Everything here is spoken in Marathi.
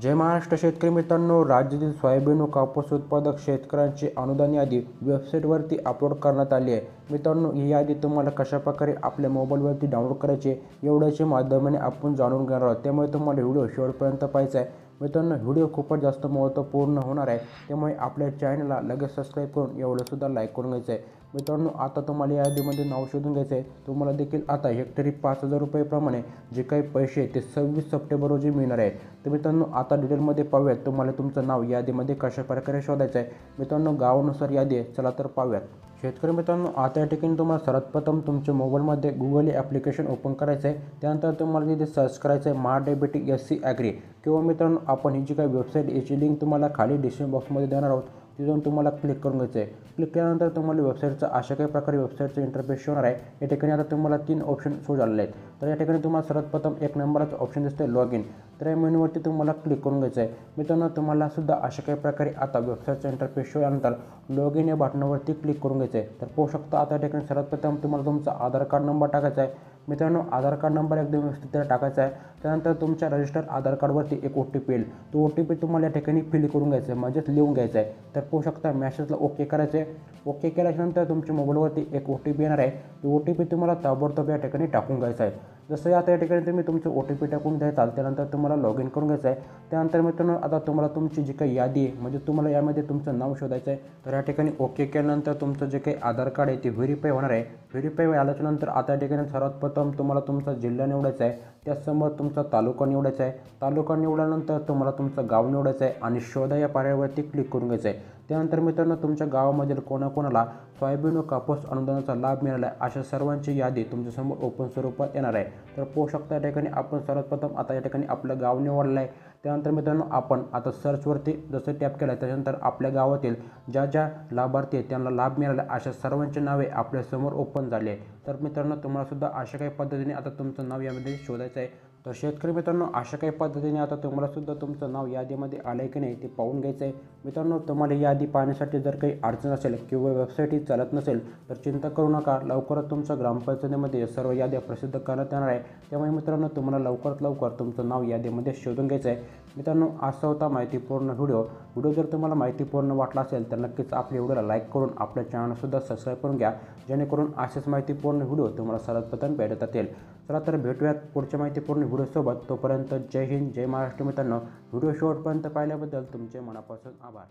जय महाराष्ट्र शेतकरी मित्रांनो. राज्यातील सोयाबीन व कापूस उत्पादक शेतकऱ्यांची अनुदान यादी वेबसाईटवरती अपलोड करण्यात आली आहे. मित्रांनो ही यादी तुम्हाला कशाप्रकारे आपल्या मोबाईलवरती डाउनलोड करायची एवढ्याच्या माध्यमाने आपण जाणून घेणार आहोत. त्यामुळे तुम्हाला व्हिडिओ शेवटपर्यंत पाहायचा आहे. मित्रांनो व्हिडिओ खूपच जास्त महत्त्वपूर्ण होणार आहे. त्यामुळे आपल्या चॅनलला लगेच सबस्क्राईब करून एवढंसुद्धा लाईक करून घ्यायचं आहे. मित्रांनो आता तुम्हाला या यादीमध्ये नाव शोधून घ्यायचं आहे. तुम्हाला देखील आता हेक्टरी पाच हजार रुपयेप्रमाणे जे काही पैसे आहेत ते सव्वीस सप्टेंबर रोजी मिळणार आहे तर मित्रांनो आता डिटेलमध्ये पाहूयात तुम्हाला तुमचं नाव यादीमध्ये कशा प्रकारे शोधायचं आहे. मित्रांनो गावानुसार यादी आहे. चला तर पाहूयात. शेतकरी मित्रांनो आता या ठिकाणी तुम्हाला सर्वप्रथम तुमच्या मोबाईलमध्ये गुगल हे ॲप्लिकेशन ओपन करायचं आहे. त्यानंतर तुम्हाला तिथे सर्च करायचं आहे Maha D B T S C agri किंवा मित्रांनो आपण ही जी काही वेबसाईट याची लिंक तुम्हाला खाली डिस्क्रिप्शन बॉक्समध्ये देणार आहोत. तिथून तुम्हाला क्लिक करून घ्यायचं आहे. क्लिक केल्यानंतर तुम्हाला वेबसाईटचं अशा काही प्रकारे वेबसाईटचं इंटरफेस होणार आहे. या ठिकाणी आता तुम्हाला तीन ऑप्शन शो झालेले आहेत. तर या ठिकाणी तुम्हाला सर्वप्रथम एक नंबरचं ऑप्शन दिसतं लॉग इन तर या मेन्यूवरती तुम्हाला क्लिक करून घ्यायचं आहे. मित्रांनो तुम्हाला सुद्धा अशा काही प्रकारे आता वेबसाईटचं इंटरफेस शो यानंतर लॉग इन या बटनावरती क्लिक करून घ्यायचं आहे. तर पाहू शकता आता या ठिकाणी सर्वप्रथम तुम्हाला तुमचा आधार कार्ड नंबर टाकायचा आहे. मित्रांनो आधार कार्ड नंबर एकदम व्यवस्थित टाकायचा आहे. त्यानंतर तुमच्या रजिस्टर आधार कार्डवरती एक ओ टी पी येईल. तो ओ टी पी तुम्हाला या ठिकाणी फिल करून घ्यायचा आहे. म्हणजेच लिहून घ्यायचा आहे. तर पाहू शकता मॅसेजला ओके करायचं आहे. ओके केल्याच्यानंतर तुमच्या मोबाईलवरती एक ओ टी पी येणार आहे. तो ओ टी पी तुम्हाला ताबडतोब या ठिकाणी टाकून घ्यायचा आहे. जसं आता या ठिकाणी तुम्ही तुमचं ओ टी पी टाकून द्यायचाल त्यानंतर तुम्हाला लॉग इन करून घ्यायचं आहे. त्यानंतर मित्रांनो आता तुम्हाला तुमची जी काही यादी आहे म्हणजे तुम्हाला यामध्ये तुमचं नाव शोधायचं आहे. तर या ठिकाणी ओके केल्यानंतर तुमचं जे काही आधार कार्ड आहे ते व्हेरीफाय होणार आहे. व्हेरीफाय आल्याच्यानंतर आता या ठिकाणी सर्वात प्रथम तुम्हाला तुमचा जिल्हा निवडायचा आहे. त्याचसमोर तुमचा तालुका निवडायचा आहे. तालुका निवडल्यानंतर तुम्हाला तुमचं गाव निवडायचं आहे आणि शोधा या पर्यायावरती क्लिक करून घ्यायचं आहे. त्यानंतर मित्रांनो तुमच्या गावामधील कोणाकोणाला सोयाबीन व कापूस अनुदानाचा लाभ मिळाला आहे अशा सर्वांची यादी तुमच्यासमोर ओपन स्वरूपात येणार आहे. तर पाहू शकता या ठिकाणी आपण सर्वात प्रथम आता या ठिकाणी आपलं गाव निवडलं आहे. त्यानंतर मित्रांनो आपण आता सर्चवरती जसं टॅप केलं आहे त्याच्यानंतर आपल्या गावातील ज्या ज्या लाभार्थी आहेत त्यांना लाभ मिळाला अशा सर्वांची नावे आपल्यासमोर ओपन झाली आहे तर मित्रांनो तुम्हाला सुद्धा अशा काही पद्धतीने आता तुमचं नाव यामध्ये शोधायचं आहे. तर शेतकरी मित्रांनो अशा काही पद्धतीने आता तुम्हालासुद्धा तुमचं नाव यादीमध्ये आलं आहे की नाही ते पाहून घ्यायचं आहे मित्रांनो तुम्हाला ही यादी पाहण्यासाठी जर काही अडचण असेल किंवा वेबसाईट ही चालत नसेल तर चिंता करू नका. लवकरच तुमच्या ग्रामपंचायतीमध्ये सर्व याद्या प्रसिद्ध करण्यात येणार आहे. त्यामुळे मित्रांनो तुम्हाला लवकरात लवकर तुमचं नाव यादीमध्ये शोधून घ्यायचं आहे मित्रांनो असा होता माहितीपूर्ण व्हिडिओ. व्हिडिओ जर तुम्हाला माहितीपूर्ण वाटला असेल तर नक्कीच आपल्या व्हिडिओला लाईक करून आपल्या चॅनलसुद्धा सबस्क्राईब करून घ्या. जेणेकरून असेच माहितीपूर्ण व्हिडिओ तुम्हाला सर्वप्रथम भेटत येईल चला तर भेटूयात पुढच्या माहितीपूर्ण व्हिडिओसोबत तोपर्यंत जय हिंद जय महाराष्ट्र मित्रांनो. व्हिडिओ शेवटपर्यंत पाहिल्याबद्दल तुमचे मनापासून आभार.